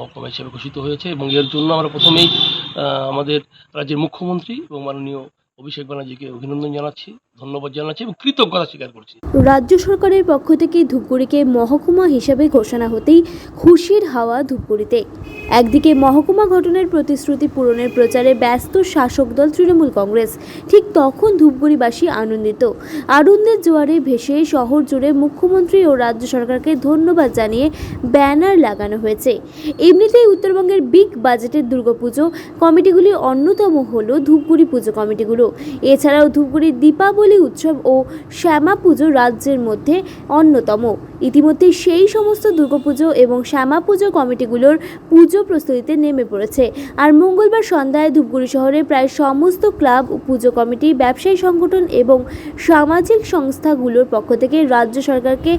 মহকুমা হিসেবে ঘোষিত হয়েছে এবং এর জন্য আমরা প্রথমেই আমাদের রাজ্যের মুখ্যমন্ত্রী এবং মাননীয় অভিষেক ব্যানার্জিকে অভিনন্দন জানাচ্ছি, ধন্যবাদ জানাচ্ছি এবং কৃতজ্ঞতা স্বীকার করছি। রাজ্য সরকারের পক্ষ থেকে ধূপগুড়িকে মহকুমা হিসাবে ঘোষণা হতেই খুশির হাওয়া ধূপগুড়িতে। একদিকে মহকুমা গঠনের প্রতিশ্রুতি পূরণের প্রচারে ব্যস্ত শাসক দল তৃণমূল কংগ্রেস, ঠিক তখন ধূপগুড়িবাসী আনন্দিত। আনন্দের জোয়ারে ভেসে শহর জুড়ে মুখ্যমন্ত্রী ও রাজ্য সরকারকে ধন্যবাদ জানিয়ে ব্যানার লাগানো হয়েছে। এমনিতেই উত্তরবঙ্গের বিগ বাজেটের দুর্গাপুজো কমিটিগুলির অন্যতম হল ধূপগুড়ি পুজো কমিটিগুলো। এছাড়াও ধূপগুড়ির দীপাবলি উৎসব ও শ্যামা পুজো রাজ্যের মধ্যে অন্যতম। ইতিমধ্যে সেই সমস্ত দুর্গাপুজো এবং শ্যামা পুজো কমিটিগুলোর পুজো প্রস্তুতিতে নেমে পড়েছে। আর মঙ্গলবার সন্ধ্যায় ধূপগুড়ি শহরে প্রায় সমস্ত ক্লাব, পুজো কমিটি, ব্যবসায়ী সংগঠন এবং সামাজিক সংস্থাগুলোর পক্ষ থেকে রাজ্য সরকারকে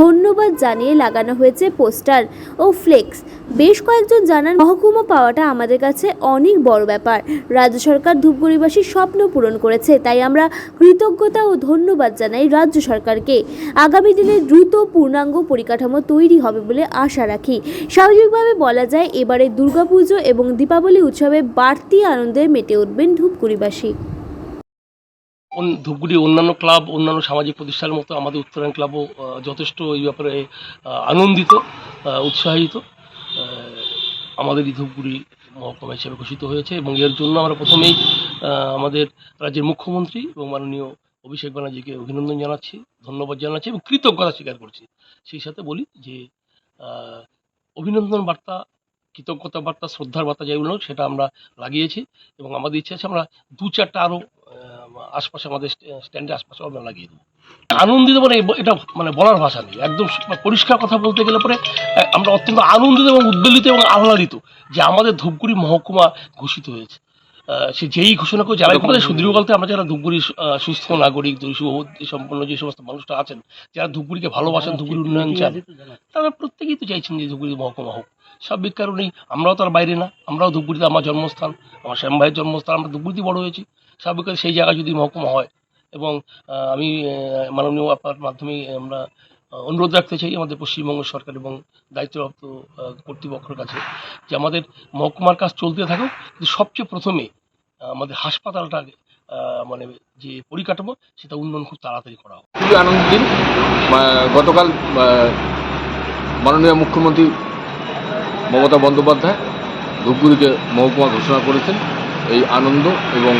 ধন্যবাদ জানিয়ে লাগানো হয়েছে পোস্টার ও ফ্লেক্স। বেশ কয়েকজন জানান, মহকুমা পাওয়াটা আমাদের কাছে অনেক বড় ব্যাপার। রাজ্য সরকার ধূপগুড়িবাসীর স্বপ্ন পূরণ করেছে, তাই আমরা কৃতজ্ঞতা ও ধন্যবাদ জানাই রাজ্য সরকারকে। আগামী দিনে দ্রুত পূর্ণাঙ্গ পরিকাঠামো তৈরি হবে বলে আশা রাখি। স্বাভাবিকভাবে বলা যায় এবারে দুর্গাপুজো এবং দীপাবলি উৎসবে বাড়তি আনন্দে মেতে উঠবেন ধূপগুড়িবাসী। ধূপগুড়ি অন্যান্য ক্লাব, অন্যান্য সামাজিক প্রতিষ্ঠানের মতো আমাদের উত্তরায়ণ ক্লাবও যথেষ্ট এই ব্যাপারে আনন্দিত উৎসাহিত। আমাদের এই ধূপগুড়ি মহকুমা হিসেবে ঘোষিত হয়েছে এবং এর জন্য আমরা প্রথমেই আমাদের রাজ্যের মুখ্যমন্ত্রী এবং মাননীয় অভিষেক ব্যানার্জিকে অভিনন্দন জানাচ্ছি, ধন্যবাদ জানাচ্ছি এবং কৃতজ্ঞতা স্বীকার করছি। সেই সাথে বলি যে অভিনন্দন বার্তা কৃতজ্ঞতা বার্তা শ্রদ্ধার বার্তা যেগুলো সেটা আমরা লাগিয়েছি এবং আমাদের ইচ্ছা আছে আমরা দু চারটা আরও আশপাশে আমাদের স্ট্যান্ডের আশপাশে আমরা লাগিয়ে দেবো। আনন্দিত মানে এটা মানে বলার ভাষা নেই। একদম পরিষ্কার কথা বলতে গেলে পরে আমরা অত্যন্ত আনন্দিত এবং উদ্বেলিত এবং আহ্লাদিত যে আমাদের ধূপগুড়ি মহকুমা ঘোষিত হয়েছে। সে যেই ঘোষণা করে যারা আমাদের সুদীর্ঘকালতে আমরা যারা ধূপগুড়ি সুস্থ নাগরিক সম্পন্ন যে সমস্ত মানুষরা আছেন যারা ধূপগুড়িকে ভালোবাসেন ধূপগুড়ি উন্নয়ন চান তারা প্রত্যেকেই তো চাইছেন যে ধূপগুড়ি মহকুমা হোক। স্বাভাবিক কারণেই আমরাও তার বাইরে না আমরাও ধূপগুড়িতে আমার জন্মস্থান আমার শ্যাম ভাইয়ের জন্মস্থান আমরা ধূপগুড়িতে বড় হয়েছি। স্বাভাবিক সেই জায়গায় যদি মহকুমা হয় এবং আমি মাননীয় আপনার মাধ্যমে আমরা অনুরোধ রাখতে চাই আমাদের পশ্চিমবঙ্গ সরকার এবং দায়িত্বপ্রাপ্ত কর্তৃপক্ষের কাছে যে আমাদের মহকুমার কাজ চলতে থাকুক কিন্তু সবচেয়ে প্রথমে আমাদের হাসপাতালটা মানে যে পরিকাঠামো সেটা উন্নয়ন খুব তাড়াতাড়ি করা হোক। খুবই আহ, গতকাল মাননীয় মুখ্যমন্ত্রী মমতা বন্দ্যোপাধ্যায় ধূপগুড়িকে মহকুমা ঘোষণা করেছেন এই আনন্দ এবং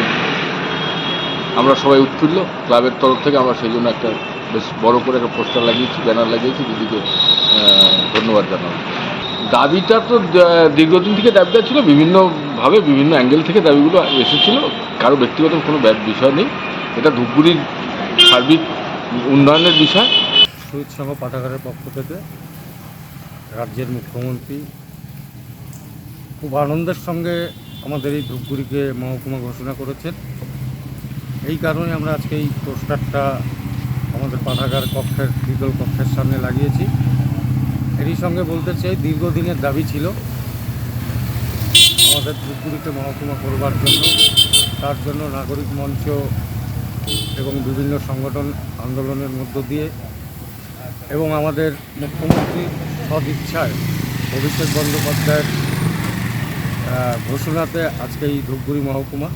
আমরা সবাই উৎফুল্ল। ক্লাবের তরফ থেকে আমরা সেই জন্য একটা বেশ বড় করে একটা পোস্টার লাগিয়েছি ব্যানার লাগিয়েছি দিদিকে ধন্যবাদ জানাব। দাবিটা তো দীর্ঘদিন থেকে দাবিটা ছিল বিভিন্নভাবে বিভিন্ন অ্যাঙ্গেল থেকে দাবিগুলো এসেছিল। কারও ব্যক্তিগত কোনো বিষয় নেই। এটা ধূপগুড়ির সার্বিক উন্নয়নের বিষয়। সুইট সংঘ পাঠাগারের পক্ষ থেকে রাজ্যের মুখ্যমন্ত্রী খুব আনন্দের সঙ্গে আমাদের এই ধূপগুড়িকে মহকুমা ঘোষণা করেছেন। এই কারণে আমরা আজকে এই পোস্টারটা আমাদের পাঠাগার কক্ষের দ্বিতল কক্ষের সামনে লাগিয়েছি। এরই সঙ্গে বলতে চাই, দীর্ঘদিনের দাবি ছিল আমাদের ধূপগুড়িকে মহকুমা করবার জন্য, তার জন্য নাগরিক মঞ্চ এবং বিভিন্ন সংগঠন আন্দোলনের মধ্য দিয়ে এবং আমাদের মুখ্যমন্ত্রী সদিচ্ছায় অভিষেক বন্দ্যোপাধ্যায়ের ঘোষণাতে আজকে এই ধূপগুড়ি মহকুমা